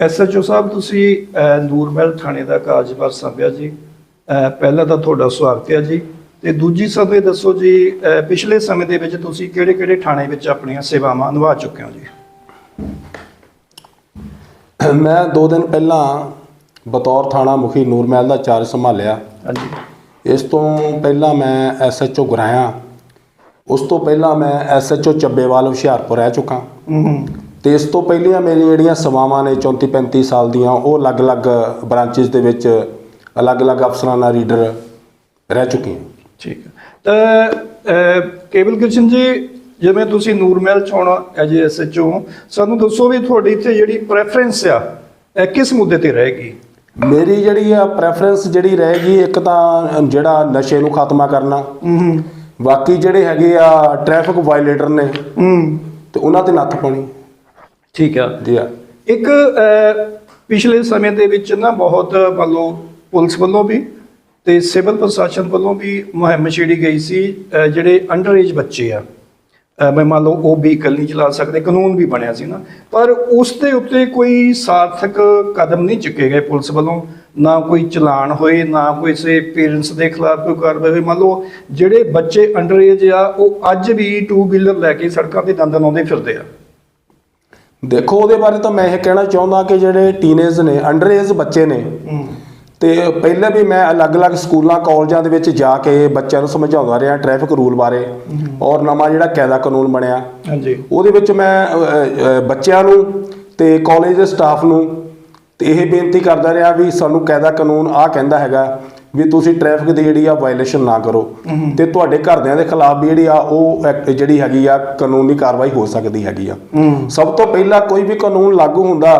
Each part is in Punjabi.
ਐਸਐਚਓ ਸਾਹਿਬ ਤੁਸੀਂ ਨੂਰਮਹਿਲ ਥਾਣੇ ਦਾ ਕਾਰਜਭਾਰ ਸੰਭਿਆ ਜੀ। ਪਹਿਲਾਂ ਤਾਂ ਤੁਹਾਡਾ ਸਵਾਗਤ ਹੈ ਜੀ। ਤੇ ਦੂਜੀ ਸਮੇਂ ਦੱਸੋ ਜੀ ਪਿਛਲੇ ਸਮੇਂ ਦੇ ਵਿੱਚ ਤੁਸੀਂ ਕਿਹੜੇ-ਕਿਹੜੇ ਥਾਣੇ ਵਿੱਚ ਆਪਣੀਆਂ ਸੇਵਾਵਾਂ ਨਿਭਾ ਚੁੱਕੇ ਹੋ ਜੀ? ਮੈਂ 2 ਦਿਨ ਪਹਿਲਾਂ ਬਤੌਰ ਥਾਣਾ ਮੁਖੀ ਨੂਰਮਹਿਲ ਦਾ ਚਾਰਜ ਸੰਭਾਲਿਆ। ਹਾਂਜੀ। ਇਸ ਤੋਂ ਪਹਿਲਾਂ ਮੈਂ ਐਸਐਚਓ ਗੁਰਾਇਆ। ਉਸ ਤੋਂ ਪਹਿਲਾਂ ਮੈਂ ਐਸਐਚਓ ਚੱਬੇਵਾਲ ਹੁਸ਼ਿਆਰਪੁਰ ਰਹਿ ਚੁੱਕਾ। ਹੂੰ। ਤੇ ਇਸ ਤੋਂ ਪਹਿਲੀਆਂ ਮੇਰੀਆਂ ਜਿਹੜੀਆਂ ਸੇਵਾਵਾਂ ਨੇ 34 35 ਸਾਲ ਦੀਆਂ ਉਹ ਅਲੱਗ-ਅਲੱਗ ਬ੍ਰਾਂਚਸ ਦੇ ਵਿੱਚ ਅਲੱਗ-ਅਲੱਗ ਅਫਸਰਾਂ ਨਾਲ ਰੀਡਰ ਰਹਿ ਚੁੱਕੀਆਂ। ਠੀਕ ਹੈ। ਕੇਵਲ ਕਿਸ਼ਨ ਜੀ ਜਿਵੇਂ ਤੁਸੀਂ ਨੂਰਮਹਿਲ ਚ ਹੁਣ ਐਜ ਐਸਐਚਓ ਸਾਨੂੰ ਦੱਸੋ ਵੀ ਤੁਹਾਡੀ ਇੱਥੇ ਜਿਹੜੀ ਪ੍ਰੈਫਰੈਂਸ ਆ ਇਹ ਕਿਸ ਮੁੱਦੇ ਤੇ ਰਹੇਗੀ? ਮੇਰੀ ਜਿਹੜੀ ਆ ਪ੍ਰੈਫਰੈਂਸ ਜਿਹੜੀ ਰਹੇਗੀ ਇੱਕ ਤਾਂ ਜਿਹੜਾ ਨਸ਼ੇ ਨੂੰ ਖਾਤਮਾ ਕਰਨਾ। ਹੂੰ। ਹੂੰ ਬਾਕੀ ਜਿਹੜੇ ਹੈਗੇ ਆ ਟ੍ਰੈਫਿਕ ਵਾਇਲੇਟਰ ਨੇ ਹੂੰ। ਤੇ ਉਹਨਾਂ ਤੇ ਨੱਥ ਪਾਉਣੀ। ਠੀਕ ਆ। ਜੀ ਆ ਇੱਕ ਪਿਛਲੇ ਸਮੇਂ ਦੇ ਵਿੱਚ ਨਾ ਬਹੁਤ ਮੰਨ ਲਓ ਪੁਲਿਸ ਵੱਲੋਂ ਵੀ ਤੇ ਸਿਵਲ ਪ੍ਰਸ਼ਾਸਨ ਵੱਲੋਂ ਵੀ ਮੁਹਿੰਮ ਛੇੜੀ ਗਈ ਸੀ ਜਿਹੜੇ ਅੰਡਰ ਏਜ ਬੱਚੇ ਆ। ਮੈਂ ਮੰਨ ਲਓ ਉਹ ਵਹੀਕਲ ਨਹੀਂ ਚਲਾ ਸਕਦੇ ਕਾਨੂੰਨ ਵੀ ਬਣਿਆ ਸੀ ਨਾ। ਪਰ ਉਸ ਦੇ ਉੱਤੇ ਕੋਈ ਸਾਰਥਕ ਕਦਮ ਨਹੀਂ ਚੁੱਕੇ ਗਏ ਪੁਲਿਸ ਵੱਲੋਂ। ਨਾ ਕੋਈ ਚਲਾਨ ਹੋਏ ਨਾ ਕੋਈ ਸੇ ਪੇਰੈਂਟਸ ਦੇ ਖਿਲਾਫ ਕੋਈ ਕਾਰਵਾਈ ਹੋਈ ਮੰਨ ਲਓ ਜਿਹੜੇ ਬੱਚੇ ਅੰਡਰ ਏਜ ਆ ਉਹ ਅੱਜ ਵੀ ਟੂ ਵੀਲਰ ਲੈ ਕੇ ਸੜਕਾਂ ਤੇ ਦੰਦਨ ਆਉਂਦੇ ਫਿਰਦੇ ਆ। ਦੇਖੋ ਉਹਦੇ ਬਾਰੇ ਤਾਂ ਮੈਂ ਇਹ ਕਹਿਣਾ ਚਾਹੁੰਦਾ ਕਿ ਜਿਹੜੇ ਟੀਨੇਜ ਨੇ ਅੰਡਰ ਏਜ ਬੱਚੇ ਨੇ ਤੇ ਪਹਿਲਾਂ ਵੀ ਮੈਂ ਅਲੱਗ-ਅਲੱਗ ਸਕੂਲਾਂ ਕਾਲਜਾਂ ਦੇ ਵਿੱਚ ਜਾ ਕੇ ਬੱਚਿਆਂ ਨੂੰ ਸਮਝਾਉਂਦਾ ਰਿਹਾ ਟ੍ਰੈਫਿਕ ਰੂਲ ਬਾਰੇ ਔਰ ਨਵਾਂ ਜਿਹੜਾ ਕਾਇਦਾ ਕਾਨੂੰਨ ਬਣਿਆ। ਹਾਂਜੀ। ਉਹਦੇ ਵਿੱਚ ਮੈਂ ਬੱਚਿਆਂ ਨੂੰ ਤੇ ਕਾਲਜ ਦੇ ਸਟਾਫ ਨੂੰ ਤੇ ਇਹ ਬੇਨਤੀ ਕਰਦਾ ਰਿਹਾ ਵੀ ਸਾਨੂੰ ਕਾਇਦਾ ਕਾਨੂੰਨ ਆਹ ਕਹਿੰਦਾ ਹੈਗਾ ਵੀ ਤੁਸੀਂ ਟ੍ਰੈਫਿਕ ਦੀ ਜਿਹੜੀ ਆ ਵਾਇਲੇਸ਼ਨ ਨਾ ਕਰੋ। ਤੇ ਤੁਹਾਡੇ ਘਰਦਿਆਂ ਦੇ ਖਿਲਾਫ ਵੀ ਜਿਹੜੀ ਆ ਉਹ ਐਕਟ ਜਿਹੜੀ ਹੈਗੀ ਆ ਕਾਨੂੰਨੀ ਕਾਰਵਾਈ ਹੋ ਸਕਦੀ ਹੈਗੀ ਆ। ਸਭ ਤੋਂ ਪਹਿਲਾਂ ਕੋਈ ਵੀ ਕਾਨੂੰਨ ਲਾਗੂ ਹੁੰਦਾ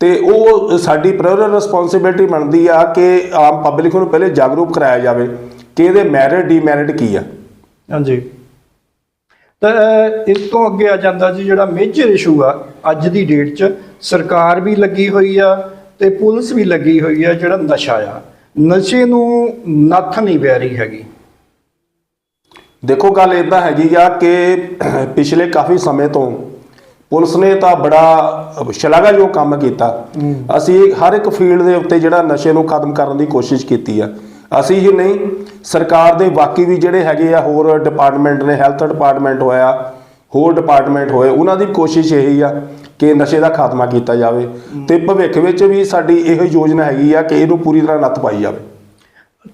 ਤੇ ਉਹ ਸਾਡੀ ਪ੍ਰਾਇਮਰੀ ਰਿਸਪੌਂਸਿਬਿਲਟੀ ਬਣਦੀ ਆ ਕਿ ਆਮ ਪਬਲਿਕ ਨੂੰ ਪਹਿਲੇ ਜਾਗਰੂਕ ਕਰਾਇਆ ਜਾਵੇ ਕਿ ਇਹਦੇ ਮੈਰਿਟ ਡੀਮੈਰਿਟ ਕੀ ਆ। ਹਾਂਜੀ। ਤਾਂ ਇਸ ਤੋਂ ਅੱਗੇ ਆ ਜਾਂਦਾ ਜੀ ਜਿਹੜਾ ਮੇਜਰ ਇਸ਼ੂ ਆ ਅੱਜ ਦੀ ਡੇਟ 'ਚ ਸਰਕਾਰ ਵੀ ਲੱਗੀ ਹੋਈ ਆ ਤੇ ਪੁਲਿਸ ਵੀ ਲੱਗੀ ਹੋਈ ਆ ਜਿਹੜਾ ਨਸ਼ਾ ਆ। ਨਸ਼ੇ ਨੂੰ ਨੱਥ ਨਹੀਂ ਪੈ ਰਹੀ ਹੈਗੀ। ਦੇਖੋ ਗੱਲ ਇਦਾਂ ਹੈਗੀ ਆ ਕਿ ਪਿਛਲੇ ਕਾਫੀ ਸਮੇਂ ਤੋਂ ਪੁਲਿਸ ਨੇ ਤਾਂ ਬੜਾ ਸ਼ਲਾਘਾਯੋਗ ਕੰਮ ਕੀਤਾ। ਅਸੀਂ ਹਰ ਇੱਕ ਫੀਲਡ ਦੇ ਉੱਤੇ ਜਿਹੜਾ ਨਸ਼ੇ ਨੂੰ ਖਤਮ ਕਰਨ ਦੀ ਕੋਸ਼ਿਸ਼ ਕੀਤੀ ਆ। ਅਸੀਂ ਹੀ ਨਹੀਂ ਸਰਕਾਰ ਦੇ ਬਾਕੀ ਵੀ ਜਿਹੜੇ ਹੈਗੇ ਆ ਹੋਰ ਡਿਪਾਰਟਮੈਂਟ ਨੇ ਹੈਲਥ ਡਿਪਾਰਟਮੈਂਟ ਹੋਇਆ ਹੋਰ ਡਿਪਾਰਟਮੈਂਟ ਹੋਏ ਉਹਨਾਂ ਦੀ ਕੋਸ਼ਿਸ਼ ਇਹੀ ਆ ਕਿ ਨਸ਼ੇ ਦਾ ਖਾਤਮਾ ਕੀਤਾ ਜਾਵੇ ਤੇ ਭਵਿੱਖ ਵਿੱਚ ਵੀ ਸਾਡੀ ਇਹੋ ਯੋਜਨਾ ਹੈਗੀ ਆ ਕਿ ਇਹਨੂੰ ਪੂਰੀ ਤਰ੍ਹਾਂ ਨੱਥ ਪਾਈ ਜਾਵੇ।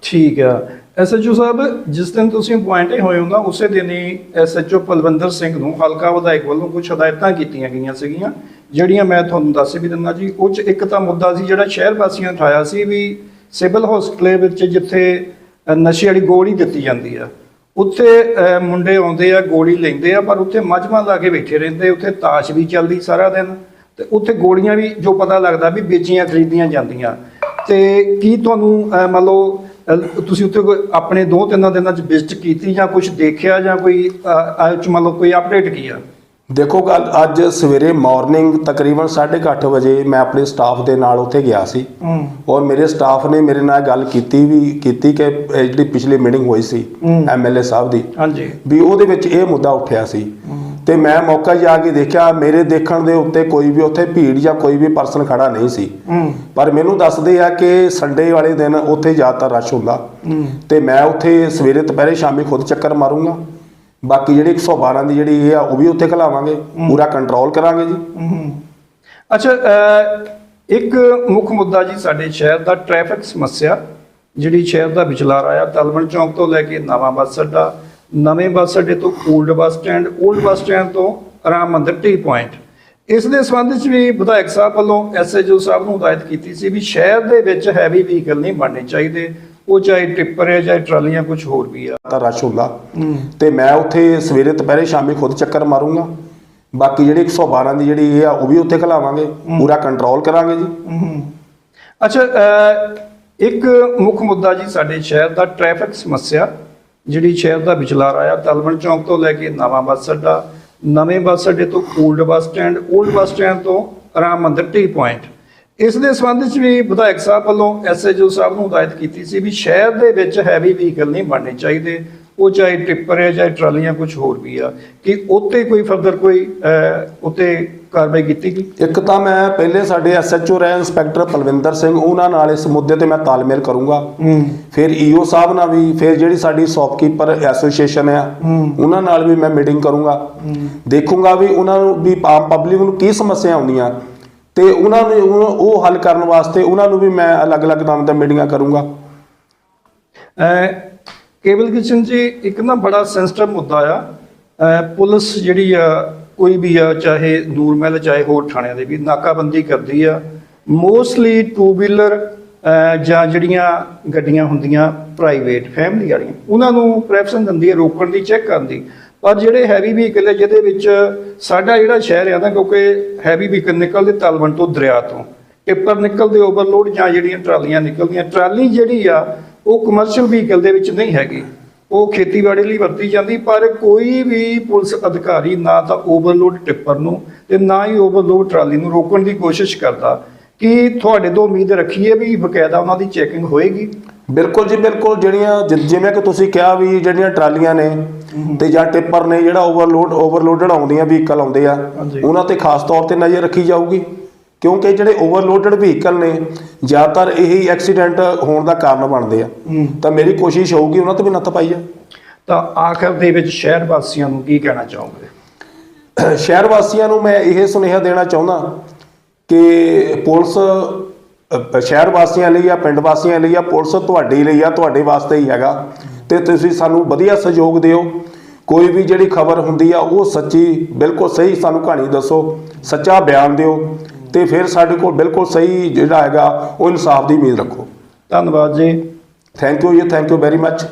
ਠੀਕ ਆ। ਐਸਐਚਓ ਸਾਹਿਬ ਜਿਸ ਦਿਨ ਤੁਸੀਂ ਅਪੁਆਇੰਟ ਹੋਏ ਹੋ ਨਾ ਉਸੇ ਦਿਨ ਹੀ ਐਸਐਚਓ ਪਲਵੰਦਰ ਸਿੰਘ ਨੂੰ ਹਲਕਾ ਵਿਧਾਇਕ ਵੱਲੋਂ ਕੁਝ ਹਦਾਇਤਾਂ ਕੀਤੀਆਂ ਗਈਆਂ ਸੀਗੀਆਂ ਜਿਹੜੀਆਂ ਮੈਂ ਤੁਹਾਨੂੰ ਦੱਸ ਵੀ ਦਿੰਦਾ ਜੀ। ਉਹ 'ਚ ਇੱਕ ਤਾਂ ਮੁੱਦਾ ਸੀ ਜਿਹੜਾ ਸ਼ਹਿਰ ਵਾਸੀਆਂ ਨੇ ਉਠਾਇਆ ਸੀ ਵੀ ਸਿਵਲ ਹਸਪਤਾਲ ਵਿੱਚ ਜਿੱਥੇ ਨਸ਼ੇ ਵਾਲੀ ਗੋਲੀ ਦਿੱਤੀ ਜਾਂਦੀ ਆ ਉੱਥੇ ਅ, ਮੁੰਡੇ ਆਉਂਦੇ ਆ ਗੋਲੀ ਲੈਂਦੇ ਆ ਪਰ ਉੱਥੇ ਮਜਮਾ ਲਾ ਕੇ ਬੈਠੇ ਰਹਿੰਦੇ ਉੱਥੇ ਤਾਸ਼ ਵੀ ਚੱਲਦੀ ਸਾਰਾ ਦਿਨ। ਤੇ ਉੱਥੇ ਗੋਲੀਆਂ ਵੀ ਜੋ ਪਤਾ ਲੱਗਦਾ ਵੀ ਵੇਚੀਆਂ ਖਰੀਦੀਆਂ ਜਾਂਦੀਆਂ। ਤੇ ਕੀ ਤੁਹਾਨੂੰ ਅਹ, ਮੰਨ ਲਓ ਅਹ, ਤੁਸੀਂ ਉੱਥੇ ਕੋਈ ਆਪਣੇ ਦੋ ਤਿੰਨਾਂ ਦਿਨਾਂ ਚ ਵਿਜ਼ਿਟ ਕੀਤੀ ਜਾਂ ਕੁਝ ਦੇਖਿਆ ਜਾਂ ਕੋਈ ਅਹ, ਇਹ 'ਚ ਮੰਨ ਲਓ ਕੋਈ ਅਪਡੇਟ ਕੀ ਆ? ਦੇਖੋ ਗੱਲ ਅੱਜ ਸਵੇਰੇ ਮਾਰਨਿੰਗ ਤਕਰੀਬਨ 8:30 ਵਜੇ ਮੈਂ ਆਪਣੇ ਸਟਾਫ ਦੇ ਨਾਲ ਉੱਥੇ ਗਿਆ ਸੀ। ਔਰ ਮੇਰੇ ਸਟਾਫ ਨੇ ਮੇਰੇ ਨਾਲ ਗੱਲ ਕੀਤੀ ਵੀ ਕੀਤੀ ਕਿ ਇਹ ਜਿਹੜੀ ਪਿਛਲੀ ਮੀਟਿੰਗ ਹੋਈ ਸੀ। ਐਮਐਲਏ ਸਾਹਿਬ ਦੀ। ਹਾਂਜੀ। ਵੀ ਉਹਦੇ ਵਿੱਚ ਇਹ ਮੁੱਦਾ ਉੱਠਿਆ ਸੀ। ਤੇ ਮੈਂ ਮੌਕਾ ਜਾ ਕੇ ਦੇਖਿਆ ਮੇਰੇ ਦੇਖਣ ਦੇ ਉੱਤੇ ਕੋਈ ਵੀ ਉੱਥੇ ਭੀੜ ਜਾਂ ਕੋਈ ਵੀ ਪਰਸਨ ਖੜਾ ਨਹੀਂ ਸੀ। ਪਰ ਮੈਨੂੰ ਦੱਸਦੇ ਆ ਕਿ ਸੰਡੇ ਵਾਲੇ ਦਿਨ ਉੱਥੇ ਜ਼ਿਆਦਾਤਰ ਰਸ਼ ਹੁੰਦਾ। ਤੇ ਮੈਂ ਉੱਥੇ ਸਵੇਰੇ ਦੁਪਹਿਰੇ ਸ਼ਾਮੀ ਖੁਦ ਚੱਕਰ ਮਾਰੂੰਗਾ। ਬਾਕੀ ਜਿਹੜੀ 112 ਦੀ ਜਿਹੜੀ ਇਹ ਆ ਉਹ ਵੀ ਉੱਥੇ ਖਲਾਵਾਂਗੇ ਪੂਰਾ ਕੰਟਰੋਲ ਕਰਾਂਗੇ ਜੀ। ਅੱਛਾ ਇੱਕ ਮੁੱਖ ਮੁੱਦਾ ਜੀ ਸਾਡੇ ਸ਼ਹਿਰ ਦਾ ਟ੍ਰੈਫਿਕ ਸਮੱਸਿਆ ਜਿਹੜੀ ਸ਼ਹਿਰ ਦਾ ਵਿਚਲਾਰ ਆਇਆ ਤਲਵਣ ਚੌਂਕ ਤੋਂ ਲੈ ਕੇ ਨਵਾਂ ਬੱਸ ਅੱਡਾ ਨਵੇਂ ਬੱਸ ਅੱਡੇ ਤੋਂ old bus stand old bus stand ਤੋਂ ਰਾਮ ਮੰਦਿਰ ਟੀ ਪੁਆਇੰਟ। ਇਸ ਦੇ ਸੰਬੰਧ ਵਿੱਚ ਵੀ ਵਿਧਾਇਕ ਸਾਹਿਬ ਵੱਲੋਂ ਐਸਐਚਓ ਸਾਹਿਬ ਨੂੰ ਹਦਾਇਤ ਕੀਤੀ ਸੀ ਵੀ ਸ਼ਹਿਰ ਦੇ ਵਿੱਚ ਹੈਵੀ ਵਹੀਕਲ ਨਹੀਂ ਬਣਨੇ ਚਾਹੀਦੇ। ਉਹ ਚਾਹੇ ਟਿੱਪਰ ਹੈ ਚਾਹੇ ਟਰਾਲੀਆਂ ਕੁਝ ਹੋਰ ਵੀ ਆ। ਤਾਂ ਰਸ਼ ਹੁੰਦਾ। ਤੇ ਮੈਂ ਉੱਥੇ ਸਵੇਰੇ ਦੁਪਹਿਰੇ ਸ਼ਾਮੀ ਖੁਦ ਚੱਕਰ ਮਾਰੂੰਗਾ। ਬਾਕੀ ਜਿਹੜੀ 112 ਦੀ ਜਿਹੜੀ ਇਹ ਆ ਉਹ ਵੀ ਉੱਥੇ ਖਲਾਵਾਂਗੇ ਪੂਰਾ ਕੰਟਰੋਲ ਕਰਾਂਗੇ ਜੀ। ਅੱਛਾ ਇੱਕ ਮੁੱਖ ਮੁੱਦਾ ਜੀ ਸਾਡੇ ਸ਼ਹਿਰ ਦਾ ਟ੍ਰੈਫਿਕ ਸਮੱਸਿਆ ਜਿਹੜੀ ਸ਼ਹਿਰ ਦਾ ਵਿਚਲਾਰ ਆਇਆ ਤਲਵਣ ਚੌਂਕ ਤੋਂ ਲੈ ਕੇ ਨਵਾਂ ਬੱਸ ਅੱਡਾ ਨਵੇਂ ਬੱਸ ਅੱਡੇ ਤੋਂ old bus stand old bus stand ਤੋਂ ਰਾਮ ਮੰਦਿਰ ਟੀ ਪੁਆਇੰਟ ਇਸ ਦੇ ਸੰਬੰਧ ਵਿੱਚ ਵੀ ਵਿਧਾਇਕ ਸਾਹਿਬ ਵੱਲੋਂ ਐਸਐਚਓ ਸਾਹਿਬ ਨੂੰ ਹਦਾਇਤ ਕੀਤੀ ਸੀ ਵੀ ਸ਼ਹਿਰ ਦੇ ਵਿੱਚ ਹੈਵੀ ਵਹੀਕਲ ਨਹੀਂ ਬਣਨੇ ਚਾਹੀਦੇ। ਉਹ ਚਾਹੇ ਟਿੱਪਰ ਹੈ ਚਾਹੇ ਟਰਾਲੀਆਂ ਕੁਝ ਹੋਰ ਵੀ ਆ। ਕਿ ਉੱਤੇ ਕੋਈ ਫਰਦਰ ਕੋਈ ਉੱਤੇ ਕਾਰਵਾਈ ਕੀਤੀ ਗਈ? ਇੱਕ ਤਾਂ ਮੈਂ ਪਹਿਲੇ ਸਾਡੇ ਐਸਐਚਓ ਰਹੇ ਇੰਸਪੈਕਟਰ ਪਲਵਿੰਦਰ ਸਿੰਘ ਉਹਨਾਂ ਨਾਲ ਇਸ ਮੁੱਦੇ ਤੇ ਮੈਂ ਤਾਲਮੇਲ ਕਰੂੰਗਾ। ਫਿਰ ਈਓ ਸਾਹਿਬ ਨਾਲ ਵੀ ਫਿਰ ਜਿਹੜੀ ਸਾਡੀ ਸ਼ੌਪਕੀਪਰ ਐਸੋਸੀਏਸ਼ਨ ਆ। ਉਹਨਾਂ ਨਾਲ ਵੀ ਮੈਂ ਮੀਟਿੰਗ ਕਰੂੰਗਾ। ਦੇਖੂੰਗਾ ਵੀ ਉਹਨਾਂ ਨੂੰ ਵੀ ਆਮ ਪਬਲਿਕ ਨੂੰ ਕੀ ਸਮੱਸਿਆ ਆਉਂਦੀਆਂ। ਤੇ ਉਹਨਾਂ ਨੂੰ ਉਹ- ਹੱਲ ਕਰਨ ਵਾਸਤੇ ਉਹਨਾਂ ਨੂੰ ਵੀ ਮੈਂ ਅਲੱਗ-ਅਲੱਗ ਨਾਮ ਤੇ ਮੀਟਿੰਗਾਂ ਕਰੂੰਗਾ। ਕੇਵਲ ਕਿਸ਼ਨ ਜੀ, ਇੱਕ ਨਾ ਬੜਾ ਸੈਂਸਿਟਿਵ ਮੁੱਦਾ ਆ। ਪੁਲਿਸ ਜਿਹੜੀ ਆ, ਕੋਈ ਵੀ ਆ, ਚਾਹੇ ਨੂਰਮਹਿਲ ਚਾਹੇ ਹੋਰ ਥਾਣਿਆਂ ਦੇ ਵੀ ਨਾਕਾਬੰਦੀ ਕਰਦੀ ਆ। ਮੋਸਟਲੀ ਟੂ ਵੀਲਰ ਜਾਂ ਜਿਹੜੀਆਂ ਗੱਡੀਆਂ ਹੁੰਦੀਆਂ ਪ੍ਰਾਈਵੇਟ ਫੈਮਿਲੀ ਵਾਲੀਆਂ, ਉਹਨਾਂ ਨੂੰ ਪ੍ਰੈਫਰੈਂਸ ਦਿੰਦੀ ਹੈ ਰੋਕਣ ਦੀ ਚੈੱਕ ਕਰਨ ਦੀ। ਪਰ ਜਿਹੜੇ ਹੈਵੀ ਵਹੀਕਲ ਹੈ ਜਿਹਦੇ ਵਿੱਚ ਸਾਡਾ ਜਿਹੜਾ ਸ਼ਹਿਰ ਆ ਨਾ, ਕਿਉਂਕਿ ਹੈਵੀ ਵਹੀਕਲ ਨਿਕਲਦੇ ਤਲਵਣ ਤੋਂ ਦਰਿਆ ਤੋਂ, ਟਿੱਪਰ ਨਿਕਲਦੇ ਓਵਰਲੋਡ ਜਾਂ ਜਿਹੜੀਆਂ ਟਰਾਲੀਆਂ ਨਿਕਲਦੀਆਂ, ਟਰਾਲੀ ਜਿਹੜੀ ਆ, ਉਹ ਕਮਰਸ਼ੀਅਲ ਵਹੀਕਲ ਦੇ ਵਿੱਚ ਨਹੀਂ ਹੈਗੀ। ਉਹ ਖੇਤੀਬਾੜੀ ਲਈ ਵਰਤੀ ਜਾਂਦੀ, ਪਰ ਕੋਈ ਵੀ ਪੁਲਿਸ ਅਧਿਕਾਰੀ ਨਾ ਤਾਂ ਓਵਰਲੋਡ ਟਿੱਪਰ ਨੂੰ ਤੇ ਨਾ ਹੀ ਓਵਰਲੋਡ ਟਰਾਲੀ ਨੂੰ ਰੋਕਣ ਦੀ ਕੋਸ਼ਿਸ਼ ਕਰਦਾ। ਕਿ ਤੁਹਾਡੇ ਤੋਂ ਉਮੀਦ ਰੱਖੀਏ ਵੀ ਬਕਾਇਦਾ ਉਹਨਾਂ ਦੀ ਚੈਕਿੰਗ ਹੋਏਗੀ? ਬਿਲਕੁਲ ਜੀ, ਬਿਲਕੁਲ। ਜਿਹੜੀਆਂ ਜਿ- ਜਿਵੇਂ ਕਿ ਤੁਸੀਂ ਕਿਹਾ ਵੀ ਜਿਹੜੀਆਂ ਟਰਾਲੀਆਂ ਨੇ ਤੇ ਜਾਂ ਟਿੱਪਰ ਨੇ ਜਿਹੜਾ ਓਵਰਲੋਡ ਓਵਰਲੋਡਡ ਆਉਂਦੀਆਂ ਵਹੀਕਲ ਆਉਂਦੇ ਆ। ਉਹਨਾਂ ਤੇ ਖਾਸ ਤੌਰ ਤੇ ਨਜ਼ਰ ਰੱਖੀ ਜਾਊਗੀ। ਕਿਉਂਕਿ ਜਿਹੜੇ ਓਵਰਲੋਡਡ ਵਹੀਕਲ ਨੇ ਜ਼ਿਆਦਾਤਰ ਇਹੀ ਐਕਸੀਡੈਂਟ ਹੋਣ ਦਾ ਕਾਰਨ ਬਣਦੇ ਆ। ਤਾਂ ਮੇਰੀ ਕੋਸ਼ਿਸ਼ ਹੋਊਗੀ ਉਹਨਾਂ ਤੇ ਵੀ ਨੱਥ ਪਾਈ ਜਾ ਤਾਂ ਆਖਰ ਦੇ ਵਿੱਚ ਸ਼ਹਿਰ ਵਾਸੀਆਂ ਨੂੰ ਕੀ ਕਹਿਣਾ ਚਾਹੋਗੇ? ਸ਼ਹਿਰ ਵਾਸੀਆਂ ਨੂੰ ਮੈਂ ਇਹ ਸੁਨੇਹਾ ਦੇਣਾ ਚਾਹੁੰਦਾ ਕਿ ਪੁਲਿਸ ਸ਼ਹਿਰ ਵਾਸੀਆਂ ਲਈ ਜਾਂ ਪਿੰਡ ਵਾਸੀਆਂ ਲਈ ਜਾਂ ਪੁਲਿਸ ਤੁਹਾਡੇ ਲਈ ਆ ਤੁਹਾਡੇ ਵਾਸਤੇ ਹੀ ਹੈਗਾ। ਤੇ ਤੁਸੀਂ ਸਾਨੂੰ ਵਧੀਆ ਸਹਿਯੋਗ ਦਿਓ। ਕੋਈ ਵੀ ਜਿਹੜੀ ਖਬਰ ਹੁੰਦੀ ਆ ਉਹ ਸੱਚੀ ਬਿਲਕੁਲ ਸਹੀ ਸਾਨੂੰ ਕਹਾਣੀ ਦੱਸੋ ਸੱਚਾ ਬਿਆਨ ਦਿਓ ਤੇ ਫਿਰ ਸਾਡੇ ਕੋਲ ਬਿਲਕੁਲ ਸਹੀ ਜਿਹੜਾ ਹੈਗਾ ਉਹ ਇਨਸਾਫ ਦੀ ਉਮੀਦ ਰੱਖੋ। ਧੰਨਵਾਦ ਜੀ। ਥੈਂਕ ਯੂ ਜੀ ਥੈਂਕ ਯੂ ਵੈਰੀ ਮੱਚ